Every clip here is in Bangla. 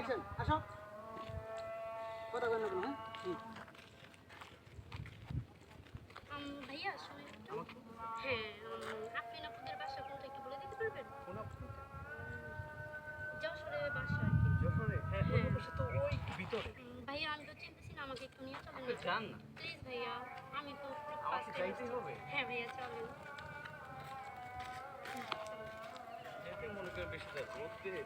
অ্যাকশন আসো কথা বলেন হ্যাঁ ভাইয়া হ্যাঁ আপনি আপনাদের বাসা কোনটা একটু বলে দিতে পারবেন কোন? যশোরে বাসা কি যশোরে? হ্যাঁ, তো ওই ভিতরে। ভাইয়া আমি তো চিনতেছি না আমাকে একটু নিয়ে চলেন আপনি যান না। প্লিজ ভাইয়া আমি তো আমাকে হবে? হ্যাঁ ভাইয়া চলেন যেতে মনে করেন বেশি যাবে। রোদ্রে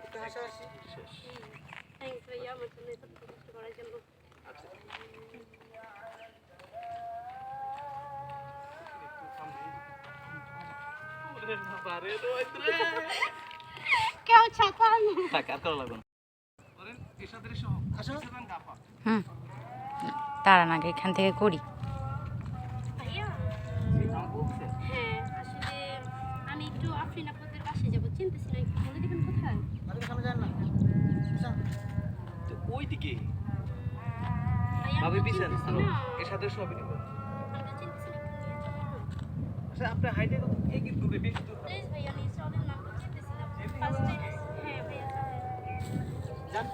শেষ। থ্যাংকস ভাইয়া আমার জন্য এত কষ্ট করার জন্য আচ্ছা। কেউ করা লাগবে না। এখান থেকে করি না তো ওইদিকে। ভাইয়া ভাবি পিছান, চিনতেছি হ্যালো। না। এরশাদের সহ ভিডিও করো। আমি তো চিনতেছি না একটু নিয়ে চলো না আচ্ছা, আপনি হাইটে কত? এই কি দূরে, বেশি দূর প্লিজ ভাইয়া নিয়ে চলেন না। ফার্স্ট হ্যাঁ ভাইয়া যান।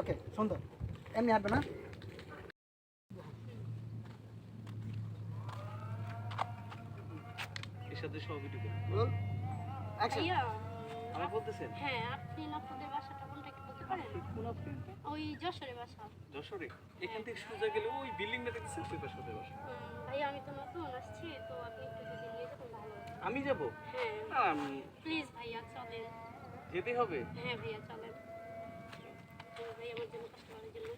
ওকে সুন্দর। এমনি হাঁটবে না? এরশাদের সহ ভিডিও করো। রোল ভাইয়া আমার বলতেছেন? হ্যাঁ আপনি আপনাদের বাসাটা কোনটা একটু বলতে পারেন? কোন আপনি? ওই যশোরে বাসা। যশোরে? এখান থেকে সোজা গেলে ওই বিল্ডিংটা দেখতেছেন? ওই পাশে ওদের বাসা। ভাইয়া আমি তো নতুন আসছি তো আপনি একটু যদি নিয়ে যেতেন ভালো আমি যাব? হ্যাঁ। আমি প্লিজ ভাইয়া চলেন। যেতে হবে? হ্যাঁ ভাইয়া চলেন। হ্যাঁ, ভাইয়া আমার জন্য কষ্ট করার জন্য।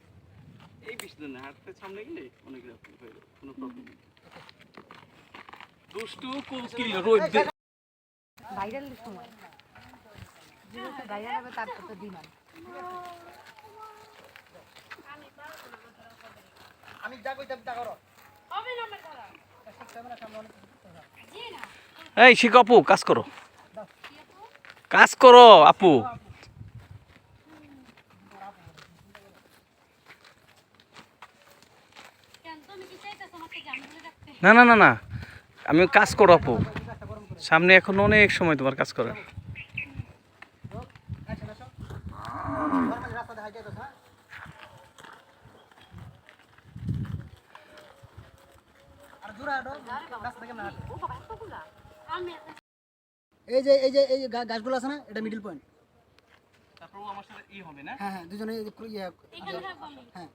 এই বিশ দিন হাঁটতে সামনে গেলে অনেক রাত্রি হয়ে যাবে কোনো প্রবলেম নেই। দুষ্টু কোকিল রোদ ভাইরালের সময় যেহেতু ভাইরাল হবে তারপর তো ডিমান্ড আমি পারব না আমার দ্বারা হবে না। আমি যা কইতে তা করো। হবে না আমার দ্বারা ক্যামেরা সামনে অনেক কিছু করতে হবে। জি না এই শিখ আপু কাজ করো কাজ করো আপু না না না না। আমি কাজ করো আপু সামনে এখন অনেক সময় তোমার কাজ করার এই যে এই যে এই যে গাছগুলো আছে না এটা মিডল পয়েন্ট তারপর আমার সাথে ই হবে না? হ্যাঁ হ্যাঁ দুজনে ইয়ে- হ্যাঁ।